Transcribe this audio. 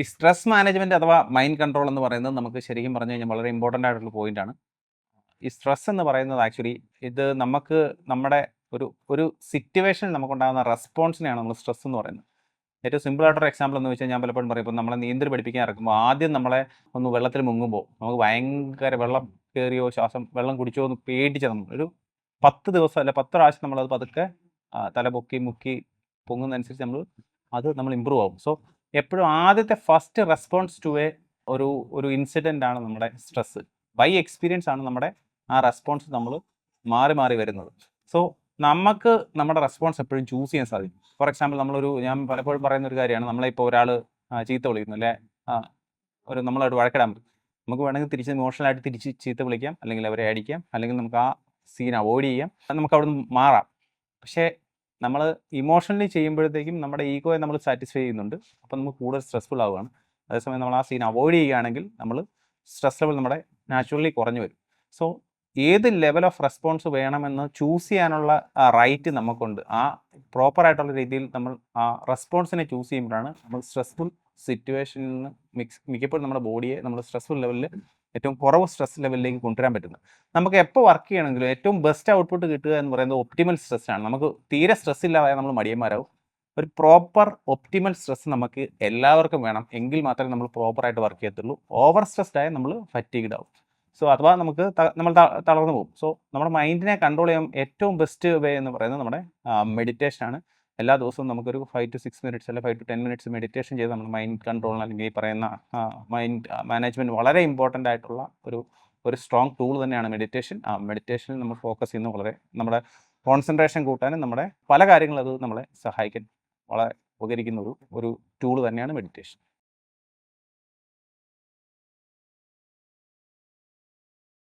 ഈ stress management അഥവാ mind control എന്ന് പറയുന്നത് നമുക്ക് ശരിക്കും പറഞ്ഞു കഴിഞ്ഞാൽ വളരെ ഇമ്പോർട്ടന്റ് ആയിട്ടുള്ള പോയിന്റ് ആണ്. ഈ സ്ട്രെസ് എന്ന് പറയുന്നത് ആക്ച്വലി ഇത് നമുക്ക് നമ്മുടെ ഒരു ഒരു സിറ്റുവേഷനിൽ നമുക്കുണ്ടാകുന്ന റെസ്പോൺസിനെയാണ് നമ്മൾ സ്ട്രെസ് എന്ന് പറയുന്നത്. ഏറ്റവും സിമ്പിൾ ആയിട്ടൊരു എക്സാമ്പിൾ എന്ന് വെച്ചാൽ ഞാൻ പലപ്പോഴും പറയും ഇപ്പം നമ്മളെ നീന്തൽ പഠിപ്പിക്കാൻ ഇറക്കുമ്പോൾ ആദ്യം നമ്മളെ ഒന്ന് വെള്ളത്തിൽ മുങ്ങുമ്പോൾ നമുക്ക് ഭയങ്കര വെള്ളം കയറിയോ ശ്വാസം വെള്ളം കുടിച്ചോ എന്ന് പേടിച്ച നമ്മൾ ഒരു പത്ത് ദിവസം അല്ല പത്ത് പ്രാവശ്യം നമ്മളത് പതുക്കെ തല പൊക്കി മുക്കി പൊങ്ങുന്നതനുസരിച്ച് നമ്മൾ അത് നമ്മൾ ഇമ്പ്രൂവ് ആവും. സോ എപ്പോഴും ആദ്യത്തെ ഫസ്റ്റ് റെസ്പോൺസ് ടു എ ഒരു ഒരു ഇൻസിഡന്റ് ആണ് നമ്മുടെ സ്ട്രെസ് ബൈ എക്സ്പീരിയൻസ് ആണ് നമ്മുടെ ആ റെസ്പോൺസ് നമ്മൾ മാറി മാറി വരുന്നത്. സോ നമുക്ക് നമ്മുടെ റെസ്പോൺസ് എപ്പോഴും ചൂസ് ചെയ്യാൻ സാധിക്കും. ഫോർ എക്സാമ്പിൾ നമ്മളൊരു ഞാൻ പലപ്പോഴും പറയുന്ന ഒരു കാര്യമാണ് നമ്മളിപ്പോൾ ഒരാൾ ചീത്ത വിളിക്കുന്നു അല്ലേ? ഒരു നമ്മളായിട്ട് വഴക്കിടാൻ പറ്റും. നമുക്ക് വേണമെങ്കിൽ തിരിച്ച് ഇമോഷണലായിട്ട് തിരിച്ച് ചീത്ത വിളിക്കാം. അല്ലെങ്കിൽ അവരെ അടിക്കാം അല്ലെങ്കിൽ നമുക്ക് ആ സീൻ അവോയ്ഡ് ചെയ്യാം. നമുക്ക് അവിടെ നിന്ന് മാറാം. പക്ഷേ നമ്മൾ ഇമോഷണലി ചെയ്യുമ്പോഴത്തേക്കും നമ്മുടെ ഈഗോയെ നമ്മൾ സാറ്റിസ്ഫൈ ചെയ്യുന്നുണ്ട്. അപ്പോൾ നമുക്ക് കൂടുതൽ സ്ട്രെസ്ഫുൾ ആവുകയാണ്. അതേസമയം നമ്മൾ ആ സീൻ അവോയ്ഡ് ചെയ്യുകയാണെങ്കിൽ നമ്മൾ സ്ട്രെസ് ലെവൽ നമ്മുടെ നാച്ചുറലി കുറഞ്ഞു വരും. സോ ഏത് ലെവൽ ഓഫ് റെസ്പോൺസ് വേണമെന്ന് ചൂസ് ചെയ്യാനുള്ള റൈറ്റ് നമുക്കുണ്ട്. ആ പ്രോപ്പർ ആയിട്ടുള്ള രീതിയിൽ നമ്മൾ ആ റെസ്പോൺസിനെ ചൂസ് ചെയ്യുമ്പോഴാണ് നമ്മൾ സ്ട്രെസ്ഫുൾ സിറ്റുവേഷനിൽ നിന്ന് മിക്സ് മിക്കപ്പോഴും നമ്മുടെ ബോഡിയെ നമ്മൾ സ്ട്രെസ്ഫുൾ ലെവലിൽ ഏറ്റവും കുറവ് സ്ട്രെസ് ലെവലിലേക്ക് കൊണ്ടുവരാൻ പറ്റുന്നത്. നമുക്ക് എപ്പോൾ വർക്ക് ചെയ്യണമെങ്കിലും ഏറ്റവും ബെസ്റ്റ് ഔട്ട്പുട്ട് കിട്ടുക എന്ന് പറയുന്നത് ഒപ്റ്റിമൽ സ്ട്രെസ് ആണ്. നമുക്ക് തീരെ സ്ട്രെസ് ഇല്ലാതെ നമ്മൾ മടിയന്മാരാവും. ഒരു പ്രോപ്പർ ഒപ്റ്റിമൽ സ്ട്രെസ് നമുക്ക് എല്ലാവർക്കും വേണം. എങ്കിൽ മാത്രമേ നമ്മൾ പ്രോപ്പറായിട്ട് വർക്ക് ചെയ്യത്തുള്ളൂ. ഓവർ സ്ട്രെസ്ഡ് ആയാൽ നമ്മൾ ഫറ്റീഗ്ഡ് ആവും. സോ അഥവാ നമുക്ക് നമ്മൾ തളർന്നു പോകും. സോ നമ്മുടെ മൈൻഡിനെ കൺട്രോൾ ചെയ്യാൻ ഏറ്റവും ബെസ്റ്റ് വേ എന്ന് പറയുന്നത് നമ്മുടെ മെഡിറ്റേഷൻ ആണ്. എല്ലാ ദിവസവും നമുക്കൊരു ഫൈവ് ടു സിക്സ് മിനിറ്റ്സ് അല്ലെങ്കിൽ five to ten minutes meditation ചെയ്ത് നമ്മൾ മൈൻഡ് കൺട്രോൾ അല്ലെങ്കിൽ ഈ പറയുന്ന മൈൻഡ് മാനേജ്മെന്റ് വളരെ ഇമ്പോർട്ടന്റ് ആയിട്ടുള്ള ഒരു ഒരു സ്ട്രോങ് ടൂൾ തന്നെയാണ് മെഡിറ്റേഷൻ ആ മെഡിറ്റേഷനിൽ നമ്മൾ ഫോക്കസ് ചെയ്യുന്നത് വളരെ നമ്മുടെ കോൺസെൻട്രേഷൻ കൂട്ടാനും നമ്മുടെ പല കാര്യങ്ങളും അത് നമ്മളെ സഹായിക്കാൻ വളരെ ഉപകരിക്കുന്ന ഒരു ഒരു ടൂൾ തന്നെയാണ് മെഡിറ്റേഷൻ